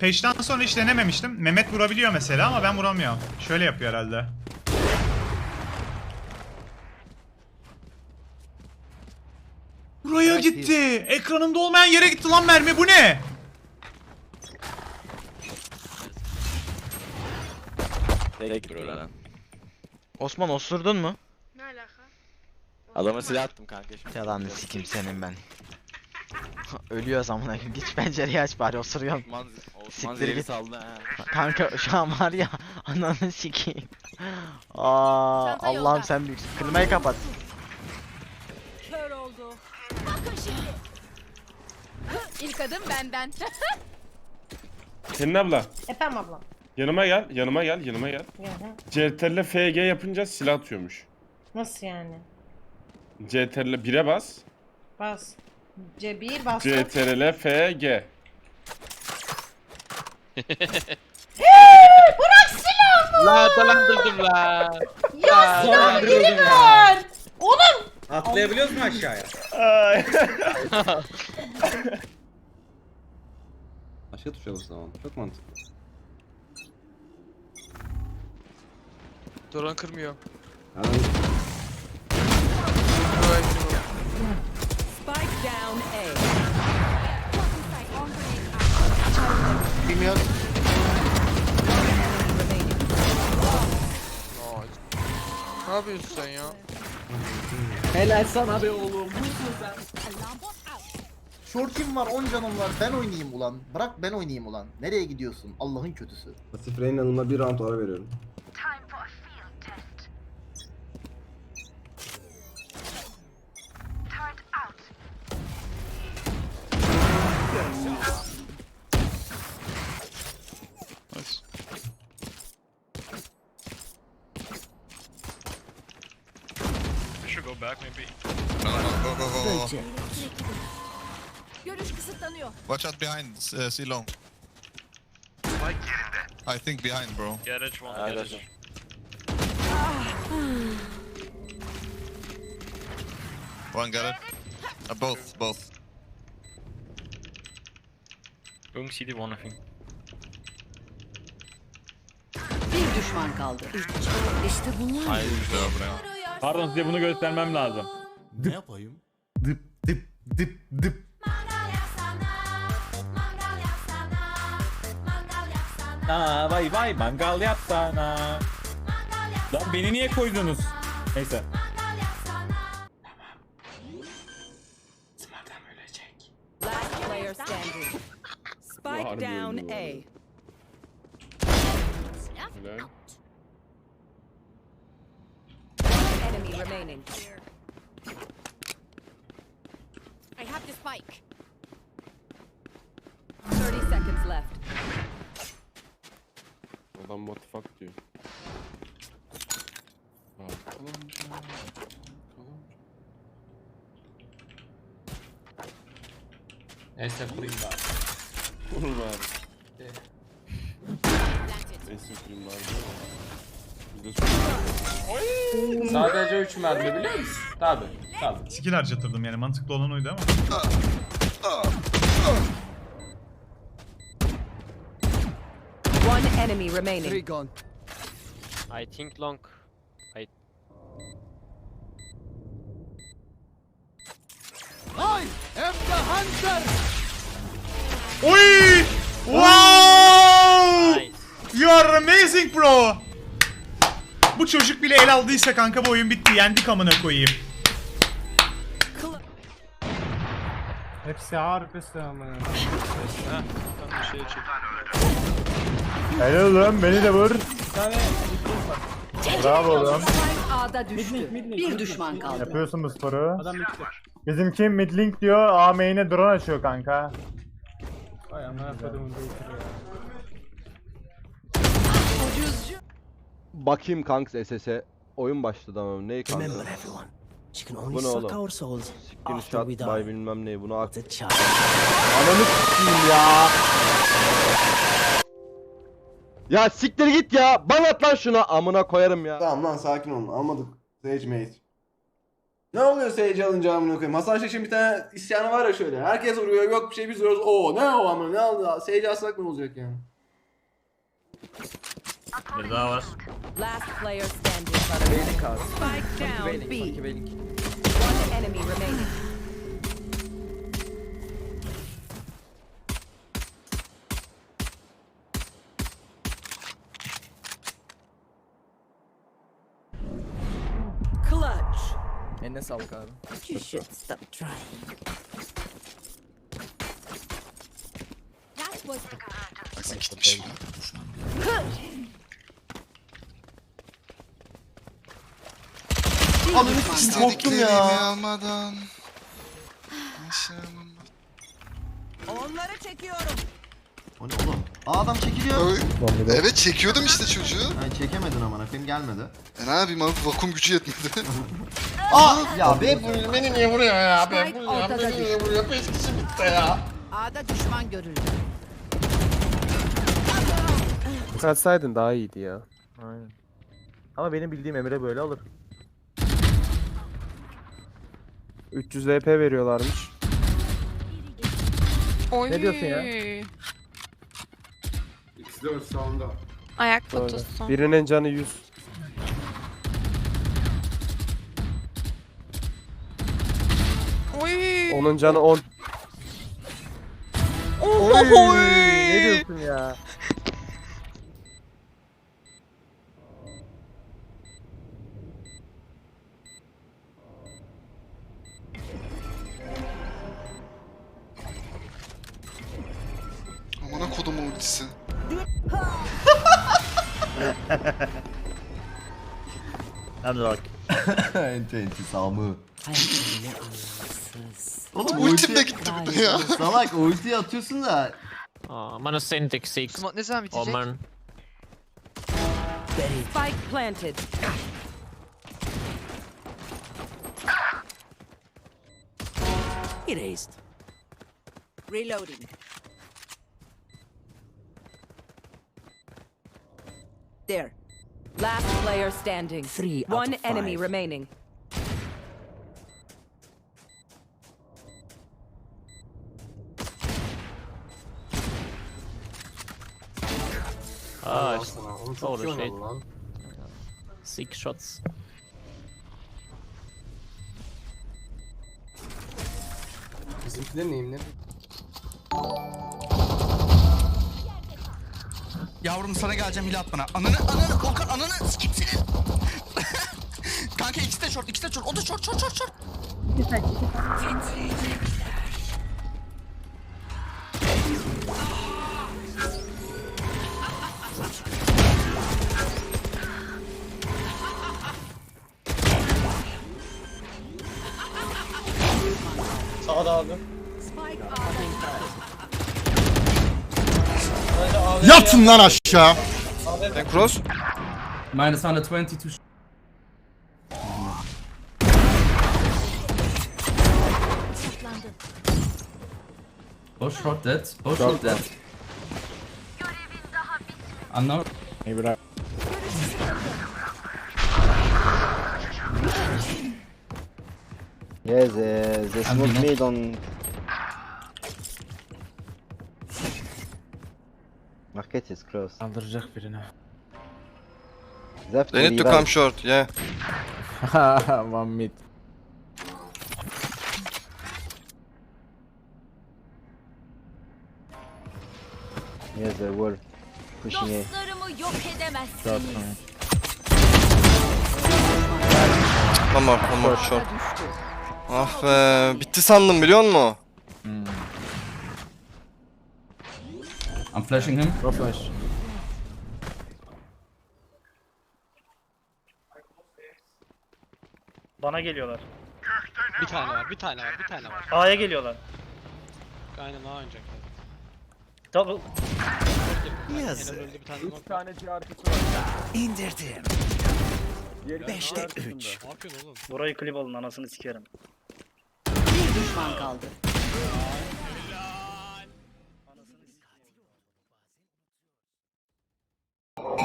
Peşten sonra hiç denememiştim. Mehmet vurabiliyor mesela ama ben vuramıyorum. Şöyle yapıyor herhalde. Buraya gitti. Ekranımda olmayan yere gitti lan mermi. Bu ne? Tek bro lan. Osman osurdun mu? Ne alaka? Adama silah attım kanka. Yalanını sikim senin ben. Ölüyoruz amına koyayım. Git pencereyi aç bari osuruyorum. Osman, Osman Siktir zehri git. saldı ha. Kanka şu an var ya ananı sikeyim. Aa Çanta Allah'ım yolda. sen büyüksün. Klimayı kapat. Kör oldu. Bakın şimdi. İlk adım benden. Senin abla. Efendim ablam. Yanıma gel, yanıma gel, yanıma gel. Ya. CTRL FG yapınca silah atıyormuş. Nasıl yani? CTRL 1'e bas. Bas. C1 bastım. CTRL FG. La dolandırdım la. Ya silah biri ver. Oğlum. Atlayabiliyoruz mu aşağıya? Ay. Başka tuşa bas zaman. Çok mantıklı. Dolan kırmıyor. Yani yapıyorsun sen ya? Helal sana be oğlum. Short'im var 10 canım var ben oynayayım ulan. Bırak ben oynayayım ulan. Nereye gidiyorsun? Allah'ın kötüsü. Pasif Rain alımına bir round ara veriyorum. Görüş kısıtlanıyor. Watch out behind, uh, C long. I think behind, bro. Arkadaşlar. One got it. Uh, both, both. Bir düşman kaldı. İşte bunlar. Good job, bro. Pardon size bunu göstermem lazım. Ne yapayım? Dıp dıp dıp dıp. Aa, vay vay mangal yapsana. Lan beni niye koydunuz? Neyse. Last player standing. Spike down A. Helal. Enemy remaining. I have the spike. 30 seconds left. Adam what the fuck diyor. Arkalanca, arkalanca. Neyse kurayım bari. Vurur bari. Neyse kurayım bari. Sadece 3 mermi biliyor musun? Tabi. Tabi. Skill harcatırdım yani mantıklı olan oydu ama. One enemy remaining. I think long. Oy! Wow! You are amazing bro. Bu çocuk bile el aldıysa kanka bu oyun bitti. Yendik amına koyayım. Hepsi harikası ama. Bir şeye çek. Helal oğlum beni de vur. Bravo oğlum. Spike A'da düştü. Bir düşman kaldı. Yapıyorsun bu sporu. Adam bitti. Bizimki midlink diyor. A main'e drone açıyor kanka. Ay amına kodumun Bakayım kanks SS'e. Oyun başladı ama neyi kanka? Bu ne oğlum? Screenshot bay bilmem ne bunu ak. Ananı s**eyim ya. Ya siktir git ya. Bana at lan şunu. Amına koyarım ya. Tamam lan sakin olun almadık. Sage mate. Ne oluyor Sage alınca amına koyayım? Hasan Şaş'ın bir tane isyanı var ya şöyle. Herkes vuruyor yok bir şey biz vuruyoruz. Oo ne o amına ne oldu? Sage alsak ne olacak yani? Bir daha var. Last player standing. Spike down B. One enemy remaining. Clutch. Eline sağlık abi. You should stop trying. That was the... Baksana gitmiş. Ananı sikeyim korktum ya. almadan. Aşağımın Onları çekiyorum. O ne oğlum? Aa adam çekiliyor. Oy. Evet çekiyordum işte çocuğu. Ha, çekemedin amına koyayım gelmedi. E ne yapayım abi vakum gücü yetmedi. Aa ya be Beni niye vuruyor ya? Spike ortada düştü. vuruyor? 5 kişi bitti ya. A'da düşman görüldü. Kaçsaydın daha iyiydi ya. Aynen. Ama benim bildiğim Emre böyle alır. 300 VP veriyorlarmış. Ne diyorsun ya? X4 sağında. Ayak fotosu. Birinin canı 100. Oy. Onun canı 10. Oy! Ne diyorsun ya? Amına kodum ultisi. Unlock. enti enti Samı. Oğlum Ultim de gitti bu ne ya? Salak ultiyi atıyorsun da Bana Sentek 6. Smoke ne zaman bitecek? Oman. Spike planted. Erased. Reloading. There. Last player standing. Three One enemy remaining. Ah, Aa işte. Doğru şey. Six shots. Bizimkiler neyim ne? Yavrum sana geleceğim hile at bana. Ananı ananı Volkan ananı sikeyim senin. Kanka ikisi de short ikisi de short. O da short short short short. Yatın lan aşağı. Cross. Minus 122. Both short dead. Both short dead. Unknown. Yes, uh, the smoke Ambulance. mid on... Market is close. Kaldıracak birini. Left They need to come short yeah. One mid. Yes, the wall. Pushing A. Dostlarımı yok edemezsiniz. One more one more short. Ah be bitti sandım biliyor musun? I'm flashing him. No flash. Bana geliyorlar. Bir tane var, bir tane var, bir tane var. A'ya geliyorlar. Aynen daha önce. Double. Öldü bir tane. 3 tane C arkası var. İndirdim. 5'te 3. Ne yapıyorsun oğlum? Burayı klip alın anasını sikerim. Bir düşman kaldı.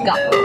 Anasını